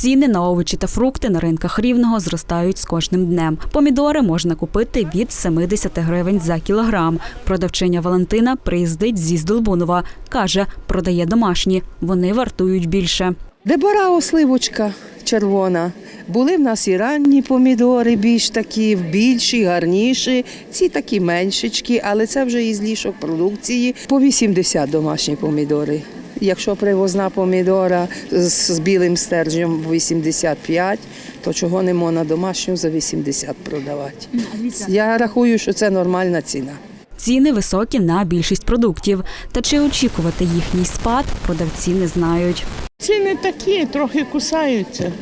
Ціни на овочі та фрукти на ринках рівного зростають з кожним днем. Помідори можна купити від 70 гривень за кілограм. Продавчиня Валентина приїздить зі Здолбунова. Каже, продає домашні. Вони вартують більше. Дебора осливочка червона. Були в нас і ранні помідори, більш такі, більші, гарніші. Ці такі меншечки, але це вже із лішок продукції. По 80 домашні помідори. Якщо привозна помідора з, білим стержнем 85, то чого не можна домашню за 80 продавати. Я рахую, що це нормальна ціна. Ціни високі на більшість продуктів. Та чи очікувати їхній спад, продавці не знають. Ціни такі, трохи кусаються.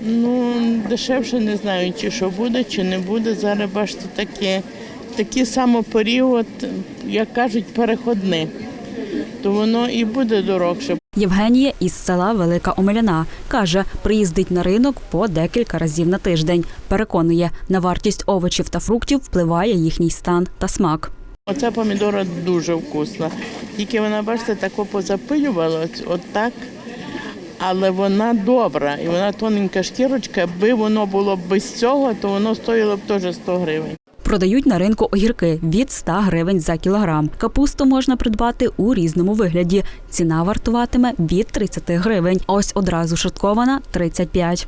Ну, дешевше не знаю, чи що буде, чи не буде. Зараз бачите, таке, такий само період, як кажуть, переходний. То воно і буде дорогше. Євгенія із села Велика Омеляна каже, приїздить на ринок по декілька разів на тиждень. Переконує, на вартість овочів та фруктів впливає їхній стан та смак. Оця помідора дуже вкусна. Тільки вона, бачите, тако позапилювала, ось- от так. Але вона добра і вона тоненька шкірочка. Якби воно було б без цього, то воно стоїло б теж 100 гривень. Продають на ринку огірки від 100 гривень за кілограм. Капусту можна придбати у різному вигляді. Ціна вартуватиме від 30 гривень. Ось одразу шаткована 35.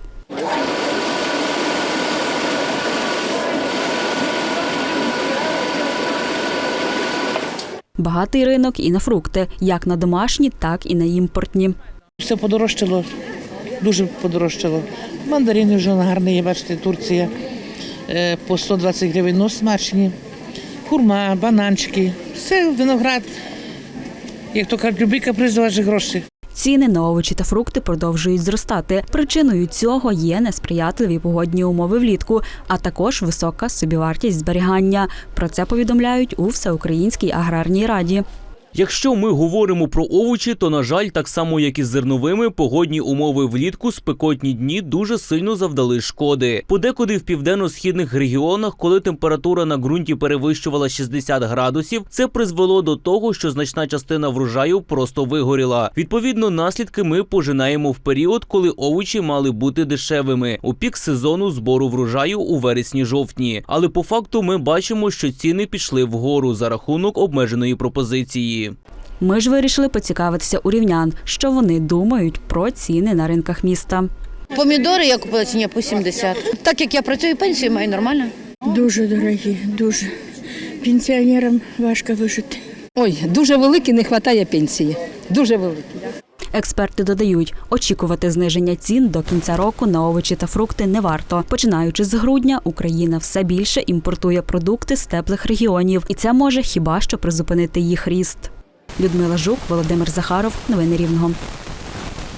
Багатий ринок і на фрукти, як на домашні, так і на імпортні. Все подорожчало, дуже подорожчало. Мандарини вже гарні бачите, Турція по 120 гривень, ну смачні. Хурма, бананчики, все, виноград. Як то кажуть, любий каприз ваші гроші. Ціни на овочі та фрукти продовжують зростати. Причиною цього є несприятливі погодні умови влітку, а також висока собівартість зберігання. Про це повідомляють у Всеукраїнській аграрній раді. Якщо ми говоримо про овочі, то на жаль, так само як і з зерновими, погодні умови влітку спекотні дні дуже сильно завдали шкоди. Подекуди в південно-східних регіонах, коли температура на ґрунті перевищувала 60 градусів, це призвело до того, що значна частина врожаю просто вигоріла. Відповідно, наслідки ми пожинаємо в період, коли овочі мали бути дешевими у пік сезону збору врожаю у вересні-жовтні. Але по факту ми бачимо, що ціни пішли вгору за рахунок обмеженої пропозиції. Ми ж вирішили поцікавитися у рівнян, що вони думають про ціни на ринках міста. Помідори я купила ціні по 70. Так як я працюю, пенсію маю нормально. Дуже дорогі, дуже. Пенсіонерам важко вижити. Ой, дуже великі, не вистачає пенсії. Дуже великі. Експерти додають, очікувати зниження цін до кінця року на овочі та фрукти не варто. Починаючи з грудня, Україна все більше імпортує продукти з теплих регіонів, і це може хіба що призупинити їх ріст. Людмила Жук, Володимир Захаров, новини Рівного.